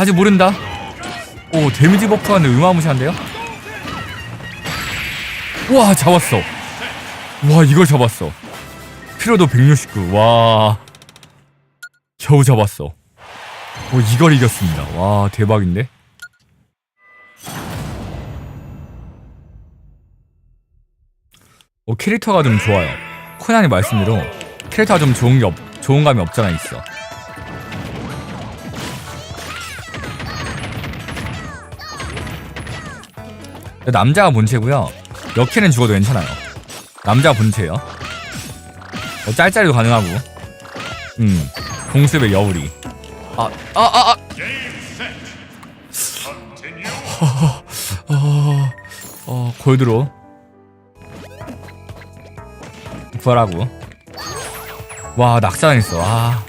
아직 모른다. 오 데미지 버프가 근데 어마무시한데요? 와 잡았어. 와 이걸 잡았어. 피로도 169. 와 겨우 잡았어. 오 이걸 이겼습니다. 와 대박인데? 오 캐릭터가 좀 좋아요. 코난이 말씀대로 캐릭터가 좀 좋은 게 없, 좋은 감이 없잖아 있어. 남자가 본체고요. 여캐는 죽어도 괜찮아요. 남자 본체요. 어, 짤짤이도 가능하고. 음, 공습의 여우리. 아, 아, 아, 아. 어, 어, 골드로. 부활하고. 와, 낙사당했어. 아.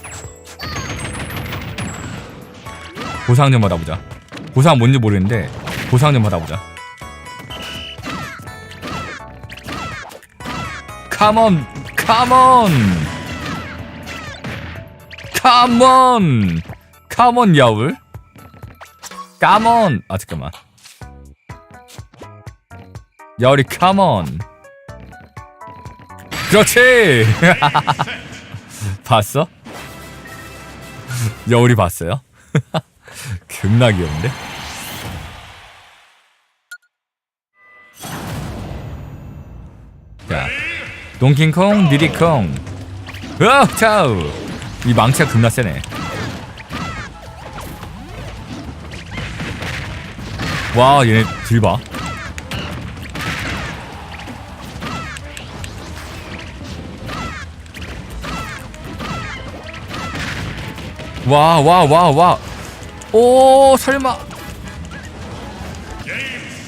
보상 좀 받아보자. 보상 뭔지 모르겠는데, 보상 좀 받아보자. 컴온 컴온 컴온 컴온 야울. 컴온 아 잠깐만. 야울이 컴온 그렇지. 봤어? 여울이 봤어요? 겁나 귀여운데? 동킹콩 니디콩. 으아 차우. 이 망치가 겁나 세네. 와 얘네 딜봐. 와 와 와 와 오 설마.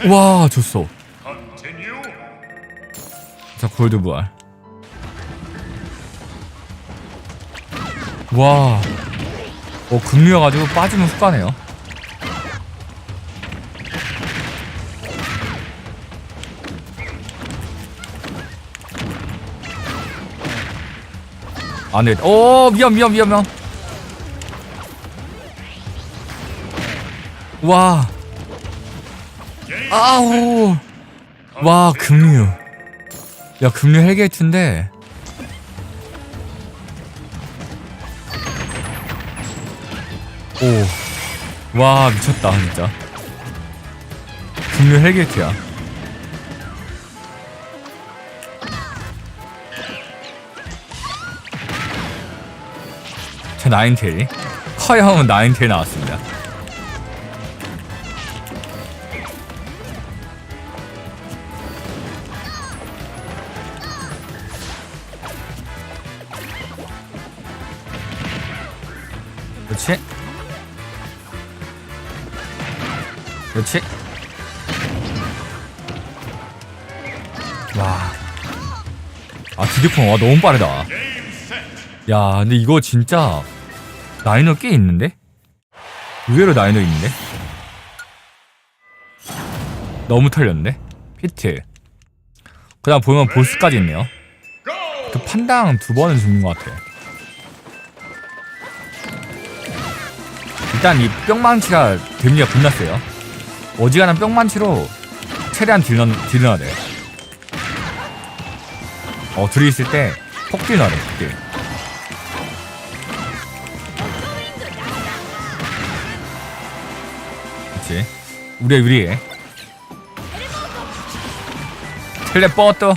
와 졌어. 자 골드 부활 와. 어, 금류여가지고 빠지면 훅 가네요. 안 돼. 오, 미안, 미안, 미안, 미안. 와. 아우. 와, 금류. 야, 금류 헬게이트인데. 오. 와, 미쳤다, 진짜. 금류 헬게이트야. 저 나인테일. 커형은 나인테일 나왔습니다. 그렇지. 그렇지. 와. 아, 디디콩, 와, 너무 빠르다. 야, 근데 이거 진짜, 나이너 꽤 있는데? 의외로 나이너 있는데? 너무 털렸는데? 피트. 그 다음 보면 보스까지 있네요. 그 판당 두 번은 죽는 것 같아. 일단 이 뿅망치가 데미지가 겁나 세요. 어지간한 뿅망치로 최대한 딜, 넣, 딜 넣어야 돼. 어, 둘이 있을 때 폭딜 넣어야 돼, 폭 딜. 그치. 우리의 유리해. 텔레포트.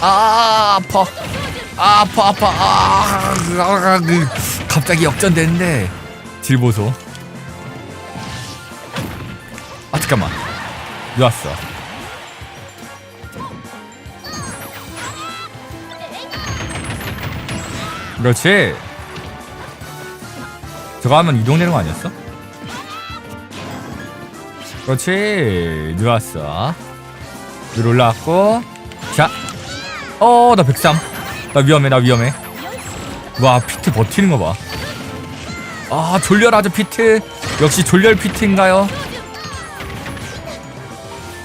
아, 아파. 아, 아파, 아파. 아, 아, 그, 갑자기 역전되는데. 딜 보소. 잠깐만. 좋았어. 그렇지. 저거 하면 이동되는 거 아니었어? 그렇지. 좋았어. 위로 올라왔고. 자. 어, 나 103. 나 위험해, 나 위험해. 와, 피트 버티는 거 봐. 아 졸렬하죠 피트 역시 졸렬 피트인가요?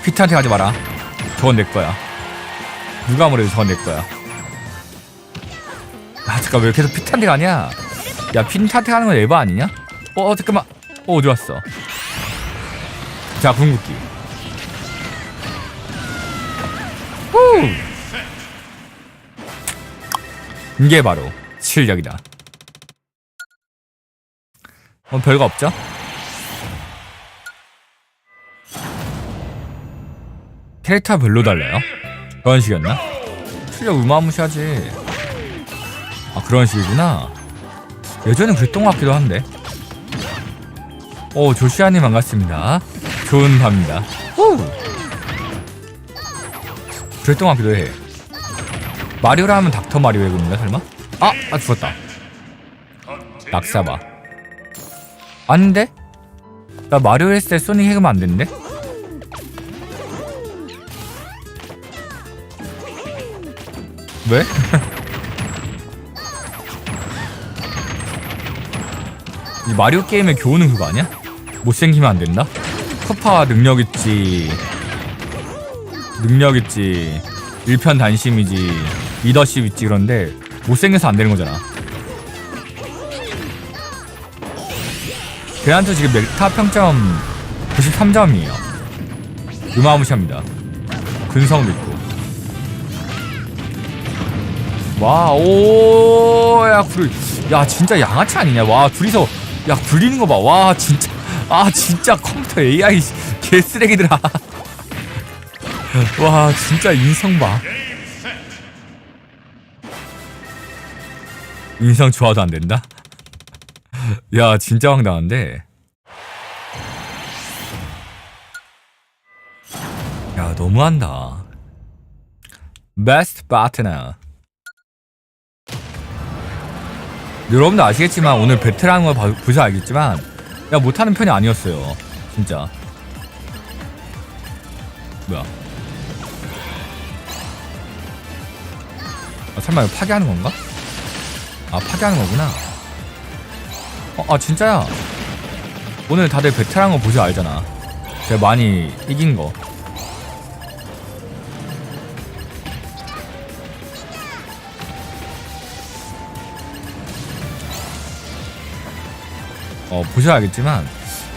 피트한테 가지 마라. 저건 내 거야. 누가 뭐래도 저건 내 거야. 아 잠깐 왜 계속 피트한테 가냐? 야 피트한테 가는 건 에바 아니냐? 어 잠깐만. 오 좋았어? 자 궁극기. 후! 이게 바로 실력이다. 어 별거 없죠? 캐릭터 별로 달라요? 그런 식이었나? 실력 우마무시하지 아 그런 식이구나 예전엔 그랬던 것 같기도 한데 오 조시아님 반갑습니다 좋은 밤입니다 후! 그랬던 것 같기도 해 마리오라 하면 닥터 마리오 해군인가 설마? 아! 아 죽었다 낙사바 아닌데? 나 마리오 했을 때 소닉 해그면 안 되는데? 왜? 이 마리오 게임의 교훈은 그거 아니야? 못생기면 안 된다? 커파 능력 있지. 능력 있지. 일편단심이지. 리더십 있지. 그런데 못생겨서 안 되는 거잖아. 걔한테 지금 메타 평점 93점이에요. 음아무시합니다. 근성도 있고 와, 오, 야, 둘이, 야, 진짜 양아치 아니냐? 와, 둘이서, 야, 굴리는 거 봐. 와, 진짜, 아, 진짜 컴퓨터 AI 개쓰레기들아. 와, 진짜 인성 봐. 인성 좋아도 안 된다? 야, 진짜 황당한데. 야, 너무한다. Best Partner. 여러분도 아시겠지만 오늘 베테랑을 거 봐- 보셔 알겠지만 야 못하는 편이 아니었어요. 진짜. 뭐야? 아, 설마 이거 파괴하는 건가? 아 파괴하는 거구나. 어, 아 진짜야. 오늘 다들 베테랑 거 보셔 알잖아. 제가 많이 이긴 거 어, 보셔야 알겠지만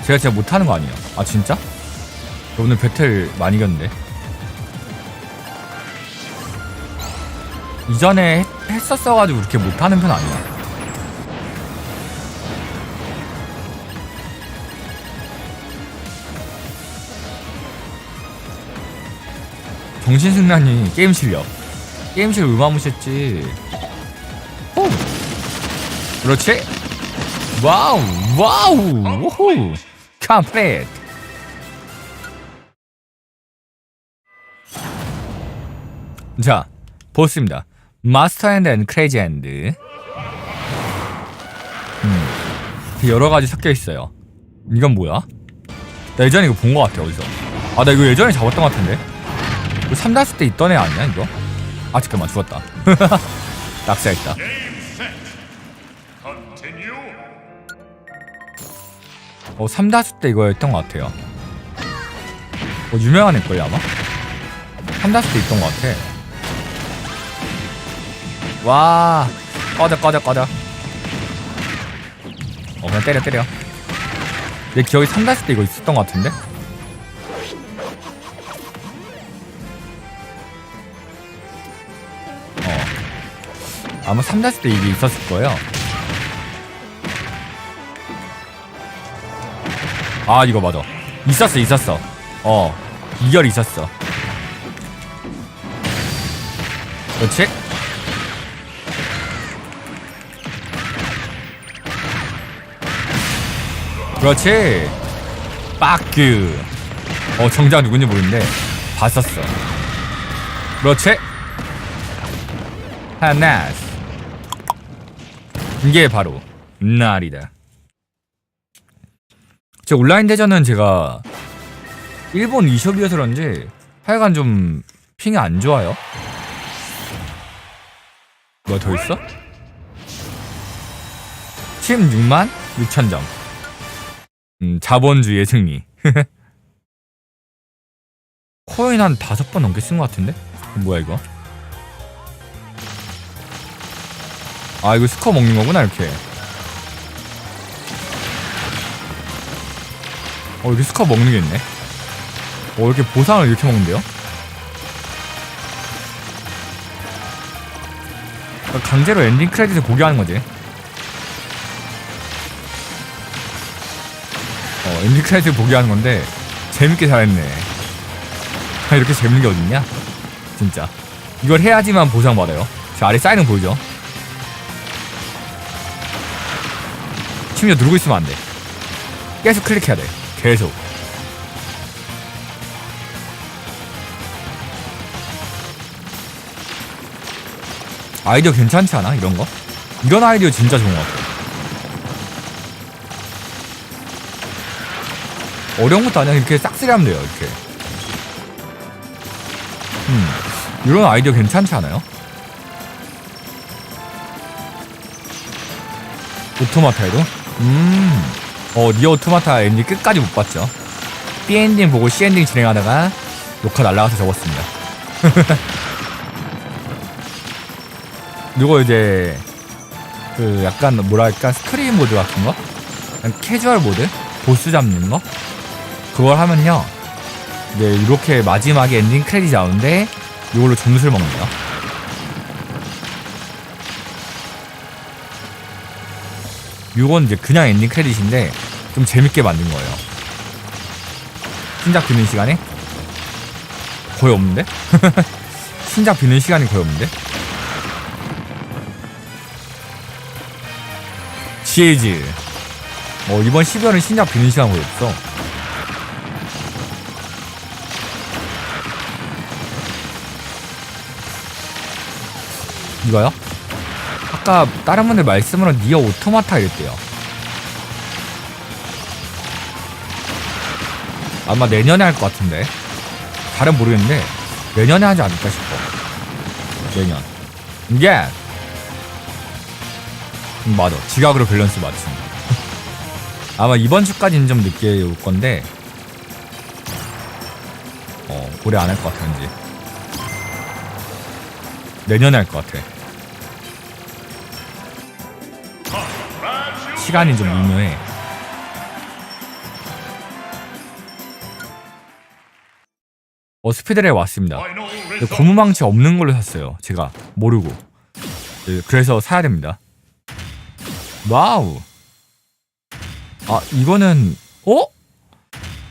제가 진짜 못하는 거 아니에요. 아 진짜? 저 오늘 배틀 많이 이겼는데. 이전에 했- 했었어가지고 그렇게 못하는 편 아니야. 정신승리하니 게임 실력. 게임 실력 음아무시했지. 오! 그렇지? 와우 와우 우후. 컴플릿. 자 보스입니다. 마스터 핸드 앤 크레이지 핸드 음 여러 가지 섞여 있어요. 이건 뭐야? 나 예전에 이거 본거 같아 어디서. 아 나 이거 예전에 잡았던 거 같은데? 이거 3다수 때 있던 애 아니야 이거? 아 잠깐만 죽었다. 낙사했다 어, 3다수 때 이거였던 것 같아요. 어, 유명한 애걸요, 아마? 3다수 때 있던 것 같아. 와, 꺼져, 꺼져, 꺼져. 어, 그냥 때려, 때려. 내 기억에 3다수 때 이거 있었던 것 같은데? 어. 아마 3다수 때 이게 있었을 거예요. 아 이거 맞아. 있었어 있었어. 어 이결 있었어. 그렇지? 그렇지. 빠큐 어 정작 누군지 모르는데 봤었어. 그렇지? 하나스. 이게 바로 날이다 제 온라인 대전은 제가 일본 이숍이어서 그런지 하여간 좀 핑이 안 좋아요. 뭐 더 있어? 16만 6천 점. 음, 자본주의의 승리. 코인 한 다섯 번 넘게 쓴 것 같은데? 뭐야 이거? 아 이거 스코어 먹는 거구나 이렇게. 어 이렇게 스커 먹는 게 있네. 어 이렇게 보상을 이렇게 먹는데요? 그러니까 강제로 엔딩 크레딧을 보게 하는 거지. 어 엔딩 크레딧을 보게 하는 건데 재밌게 잘했네. 아, 이렇게 재밌는 게 어딨냐? 진짜. 이걸 해야지만 보상받아요. 자 아래 사인은 보이죠? 심지어 누르고 있으면 안돼. 계속 클릭해야 돼 계속. 아이디어 괜찮지 않아? 이런 거? 이런 아이디어 진짜 좋은 것 같아. 어려운 것도 아니야. 이렇게 싹쓸이 하면 돼요 이렇게. 음 이런 아이디어 괜찮지 않아요? 오토마타에도? 음, 어, 니어 오토마타 엔딩 끝까지 못 봤죠. B 엔딩 보고 C 엔딩 진행하다가 녹화 날라가서 접었습니다. 이거 이제 그 약간 뭐랄까 스크린 모드 같은 거? 캐주얼 모드? 보스 잡는 거? 그걸 하면요. 이제 이렇게 마지막에 엔딩 크레딧이 나오는데 이걸로 점수를 먹네요. 요건 이제 그냥 엔딩 크레딧인데 좀 재밌게 만든 거예요. 신작 비는 시간에 거의 없는데? 신작 비는 시간이 거의 없는데? 지에이지 어 이번 12월은 신작 비는 시간 거의 없어 이거요? 아까 다른 분들 말씀으로 니어 오토마타 이랬대요. 아마 내년에 할 것 같은데. 잘은 모르겠는데 내년에 하지 않을까 싶어. 내년. 이게 음, 맞아. 지각으로 밸런스 맞춘. 아마 이번 주까지는 좀 늦게 올 건데 어 올해 안 할 것 같아 왠지. 내년에 할 것 같아. 시간이 좀 미묘해. 어 스피드레 왔습니다. 고무망치 없는 걸로 샀어요. 제가 모르고. 네, 그래서 사야 됩니다. 와우. 아 이거는 어?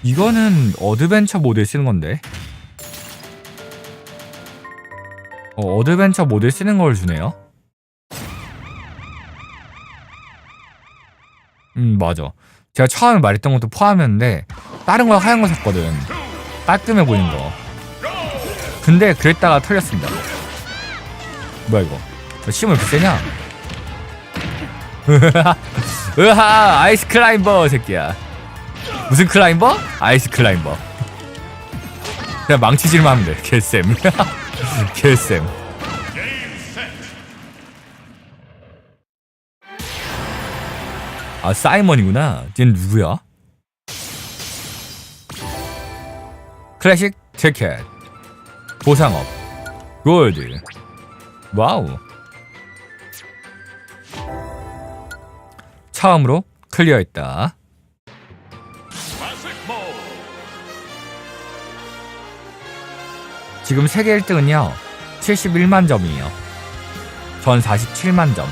이거는 어드벤처 모드에 쓰는 건데. 어, 어드벤처 모드에 쓰는 걸 주네요. 음 맞아 제가 처음에 말했던 것도 포함이었는데 다른 거 하얀 거 샀거든 깔끔해 보이는 거 근데 그랬다가 털렸습니다. 뭐야 이거? 저 시험을 이렇게 세냐? 으하 아이스 클라임버 새끼야. 무슨 클라임버? 아이스 클라임버. 그냥 망치질만 하면 돼. 개쌤. 개쌤. 아 사이먼이구나. 쟤는 누구야? 클래식 티켓 보상업 골드 와우 처음으로 클리어했다. 지금 세계 1등은요 71만 점이에요. 전 47만 점.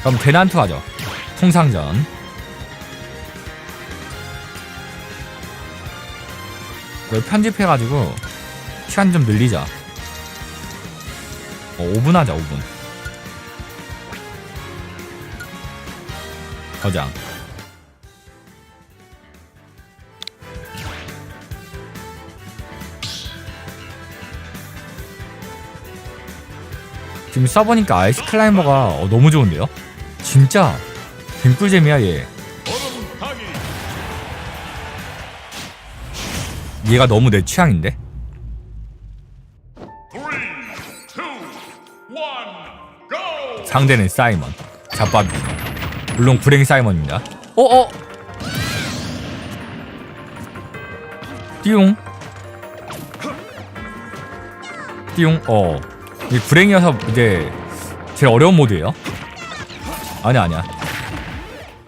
그럼 대난투 하죠. 통상전. 이걸 편집해가지고 시간 좀 늘리자. 어, 5분 하자, 5분. 저장. 지금 써보니까 아이스 클라이머가 어, 너무 좋은데요? 진짜 갱꿀잼이야 얘 얘가 너무 내 취향인데? 상대는 사이먼 잡밥이. 물론 불행 사이먼입니다. 어어. 띠용. 띠용 어이 불행이어서 이제 제일 어려운 모드예요? 아니야 아니야.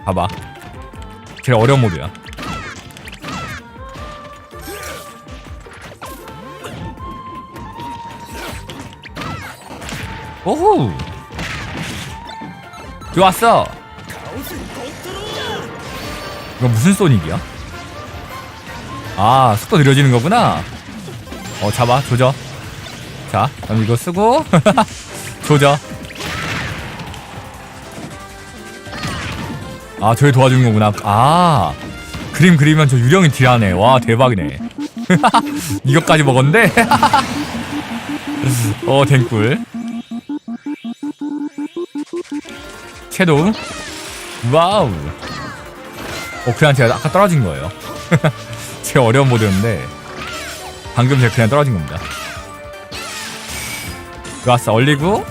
봐봐. 제일 어려운 모드야 오호. 좋았어. 이거 무슨 소닉이야? 아 속도 느려지는 거구나. 어 잡아 조져. 자 그럼 이거 쓰고. 조져. 아 저희 도와주는 거구나. 아 그림 그리면 저 유령이 딜하네. 와 대박이네. 이것까지 먹었는데? 어 댕꿀 섀도우. 와우. 어 그냥 제가 아까 떨어진 거예요. 제일 어려운 모드였는데 방금 제가 그냥 떨어진 겁니다. 좋았어. 얼리고.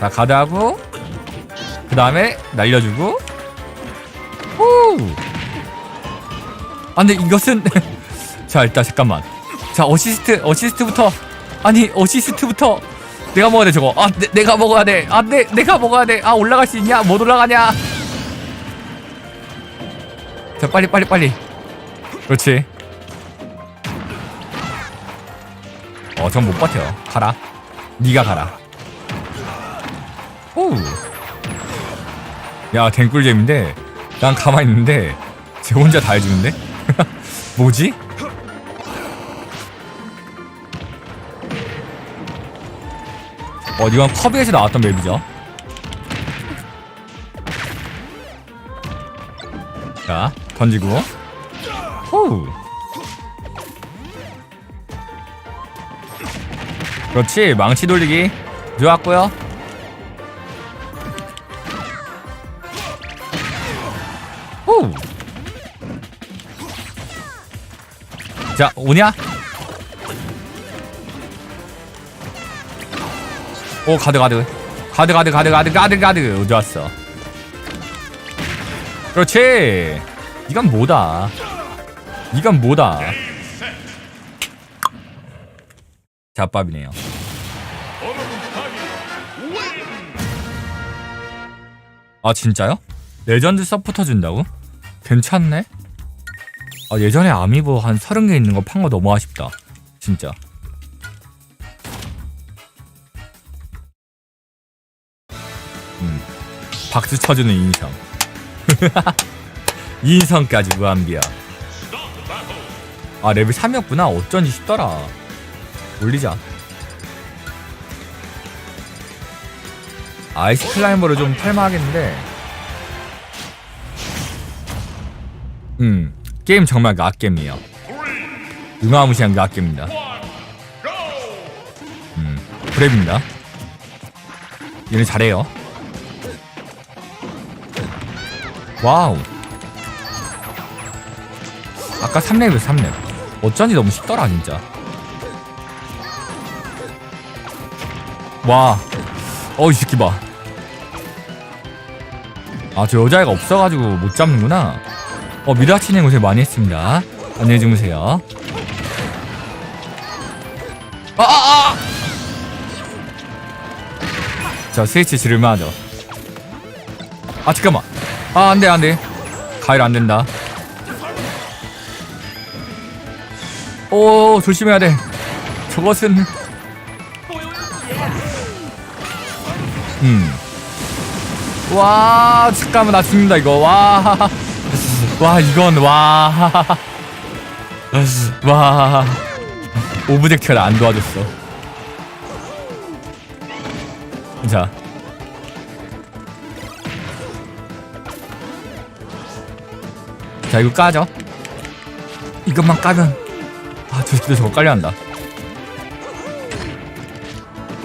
자 가드하고. 그 다음에 날려주고. 후. 아, 근데 이것은 자 일단 잠깐만. 자 어시스트 어시스트부터. 아니 어시스트부터 내가 먹어야 돼 저거. 아 내, 내가 먹어야 돼아 내, 내가 먹어야 돼아 올라갈 수 있냐? 못 올라가냐? 자 빨리 빨리 빨리. 그렇지. 어전못 버텨. 가라. 니가 가라. 오야 댕꿀잼인데? 난 가만히 있는데 쟤 혼자 다 해주는데? 뭐지? 어 이건 커비에서 나왔던 맵이죠. 자 던지고. 후 그렇지 망치 돌리기. 좋았고요. 후. 자 오냐? 오 가드 가드. 가드 가드 가드 가드 가드 가드. 좋았어. 그렇지. 이건 뭐다? 이건 뭐다? 잡밥이네요. 아 진짜요? 레전드 서포터 준다고? 괜찮네? 아 예전에 아미보 한 30개 있는 거 판 거 너무 아쉽다. 진짜 박수 쳐주는 인성. 인성까지 무한비야. 아 레벨 3이었구나. 어쩐지 쉽더라. 올리자. 아이스 클라이머를 좀 탈만하겠는데. 음 게임 정말 갓겜이에요. 유마무시한 갓겜입니다. 음 브랩입니다. 얘는 잘해요 와우. 아까 3렙이었어 3렙. 어쩐지 너무 쉽더라 진짜. 와. 어이 새끼 봐아 저 여자애가 없어가지고 못 잡는구나. 어 미라치님 고생 많이 했습니다. 안녕히 주무세요. 아아아! 자 스위치 지르면 하죠. 아 잠깐만 아 안돼 안돼 가일 안된다 오 조심해야 돼 저것은 음와 잠깐만 나 죽는다 이거 와 와 이건 와. 와. 오브젝트가 안 도와줬어. 자. 자 이거 까죠. 이것만 까면 아 저 새끼들 저거 깔려 한다.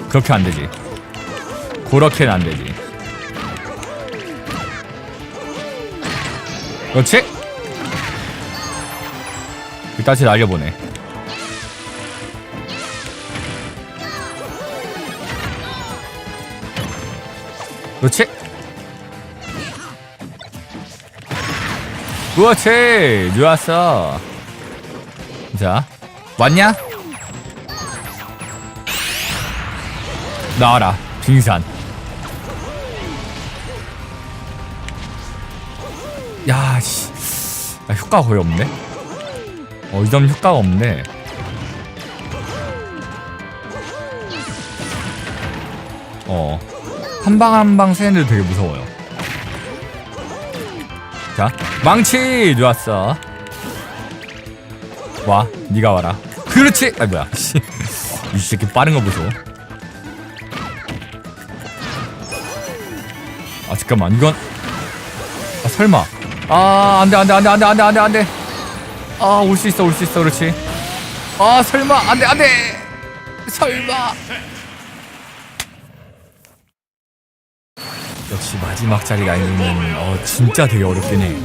그렇게 안 되지. 그렇게는 안 되지. 그렇지? 일단치 날려보네 그렇지 좋았어 자 왔냐? 나와라 빙산. 야씨. 야, 효과가 거의 없네. 어 이점 효과가 없네. 어 한 방 한방 쓰는데도 되게 무서워요. 자 망치 좋았어. 와 니가 와라. 그렇지! 아 뭐야. 씨. 이 새끼 빠른 거 보소. 아 잠깐만. 이건 아 설마. 아 안돼 안돼 안돼 안돼 안돼 안돼 안돼. 아 올 수 있어 올 수 있어. 그렇지. 아 설마. 안돼 안돼. 설마. 역시 마지막 자리 라인은 어 진짜 되게 어렵긴 해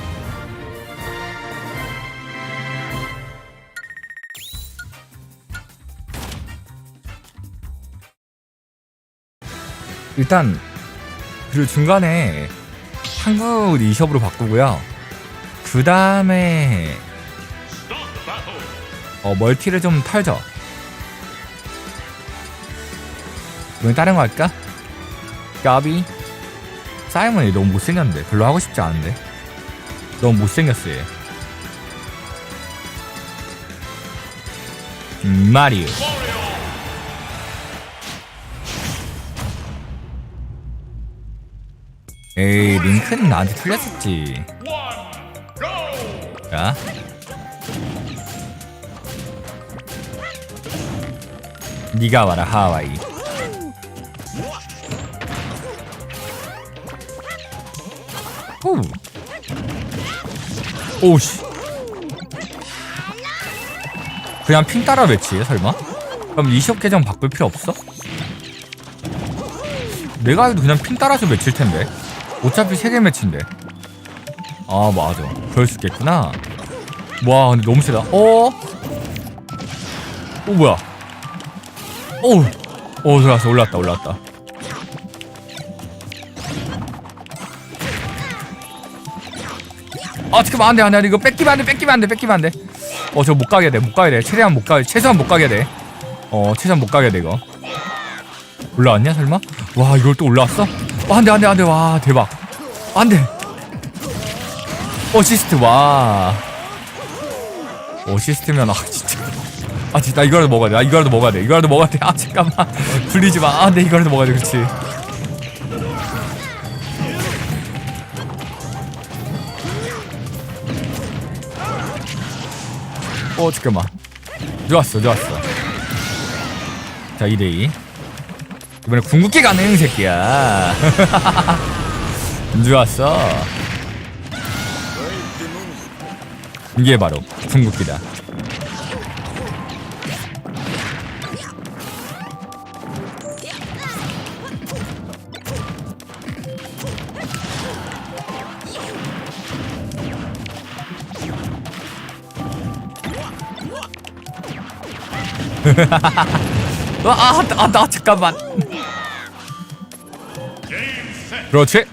일단 그리고 중간에 한국 리숍으로 바꾸고요. 그 다음에 어 멀티를 좀 털죠. 이건 다른 거 할까? 까비 사이먼이 너무 못생겼는데 별로 하고 싶지 않은데 너무 못생겼어 얘. 음, 마리오 에이 링크는 나한테 틀렸었지. 자. 니가 와라 하와이. 오. 오씨. 그냥 핑 따라 외치해 설마? 그럼 이시업 계정 바꿀 필요 없어? 내가 해도 그냥 핑 따라서 외칠 텐데 어차피 세개 매치인데. 아 맞아. 그럴 수 있겠구나. 와 근데 너무 세다. 어? 어 뭐야? 어 들어왔어. 올라왔다 올라왔다. 아 잠깐만 안돼 안돼. 이거 뺏기면 안돼 뺏기면 안돼 뺏기면 안돼. 어 저 못 가게 돼못 가게 돼. 최대한 못 가게 최소한 못 가게 돼어 최소한 못 가게 돼 이거. 올라왔냐 설마? 와 이걸 또 올라왔어? 어, 안돼 안돼 안돼. 와 대박. 안돼. 어시스트 와. 어시스트면 아 진짜. 아 진짜 나 이거라도 먹어야 돼나 이거라도 먹어야 돼. 이거라도 먹어야 돼아 잠깐만. 불리지 마. 안돼 이거라도 먹어야 돼. 그렇지. 어 잠깐만. 좋았어 좋았어. 자 2대2 이번에 궁극기 가능 새끼야. 좋았어? 이게 바로 궁극기다. 아, 아, 아, 나 잠깐만. 그렇지.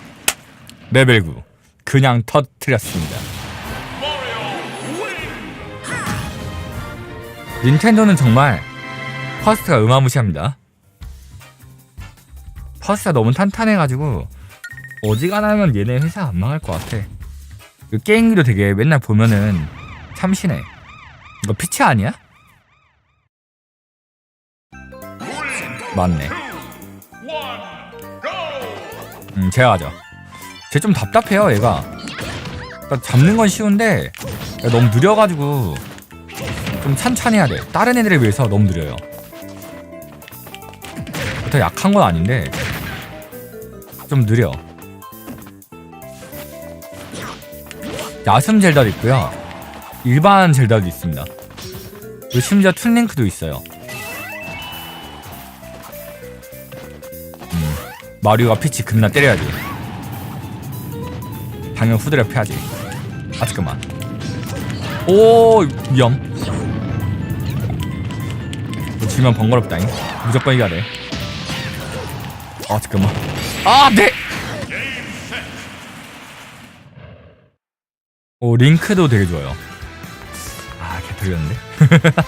레벨 9. 그냥 터트렸습니다. 닌텐도는 정말 퍼스트가 어마무시합니다. 퍼스트가 너무 탄탄해가지고 어지간하면 얘네 회사 안 망할 것 같아. 그 게임기도 되게 맨날 보면은 참신해. 이거 피치 아니야? 맞네. 음, 제가 하죠. 쟤좀 답답해요, 얘가. 그러니까 잡는 건 쉬운데 너무 느려가지고 좀 찬찬히 해야 돼. 다른 애들에 비해서 너무 느려요. 더 약한 건 아닌데 좀 느려. 야숨 젤다도 있고요. 일반 젤다도 있습니다. 그리고 심지어 툰링크도 있어요. 마리오가 피치 겁나 때려야지. 당연 후드려 패야지. 아 잠깐만. 오 위험 너 지면 번거롭다잉. 무조건 이겨야 돼아 잠깐만. 아 네! 오 링크도 되게 좋아요. 아 개털렸는데?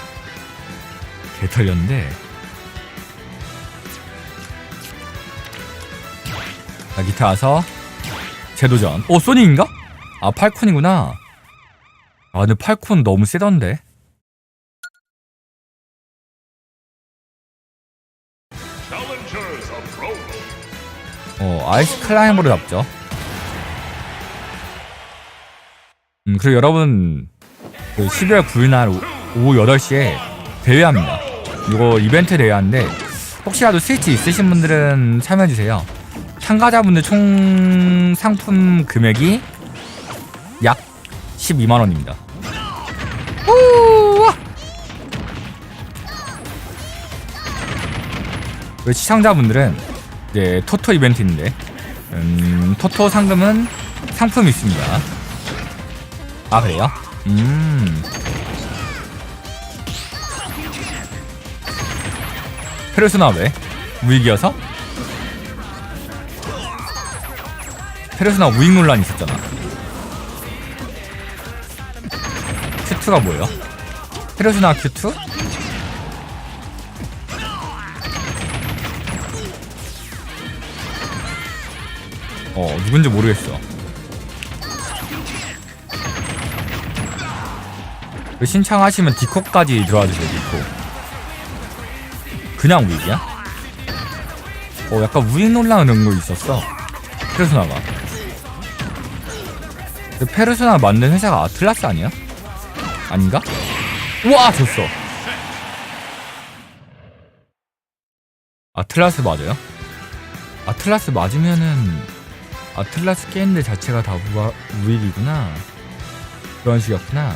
개털렸는데 자 기타 와서 재도전. 오 소닉인가? 아 팔콘이구나. 아 근데 팔콘 너무 세던데. 어 아이스 클라이머로 잡죠. 음 그리고 여러분 그 12월 9일 날 오- 오후 8시에 대회합니다. 이거 이벤트 대회인데 혹시라도 스위치 있으신 분들은 참여해주세요 참가자분들 총 상품 금액이 약 12만 원입니다 그 시청자분들은 이제 토토 이벤트인데 음, 토토 상금은 상품이 있습니다. 아 그래요? 음. 페르소나 왜? 우익이어서? 페르소나 우익 논란이 있었잖아. 큐트가 뭐예요? 페르소나 큐트? 어 누군지 모르겠어. 그 신청하시면 디코까지 들어와 주세요 디코. 그냥 우익이야? 어 약간 우익 논란 이런 거 있었어. 페르소나가. 그 페르소나 만든 회사가 아틀라스 아니야? 아닌가? 우와 졌어. 아틀라스 맞아요? 아틀라스 맞으면은 아틀라스 게임들 자체가 다 우아, 우익이구나. 그런 식이었구나.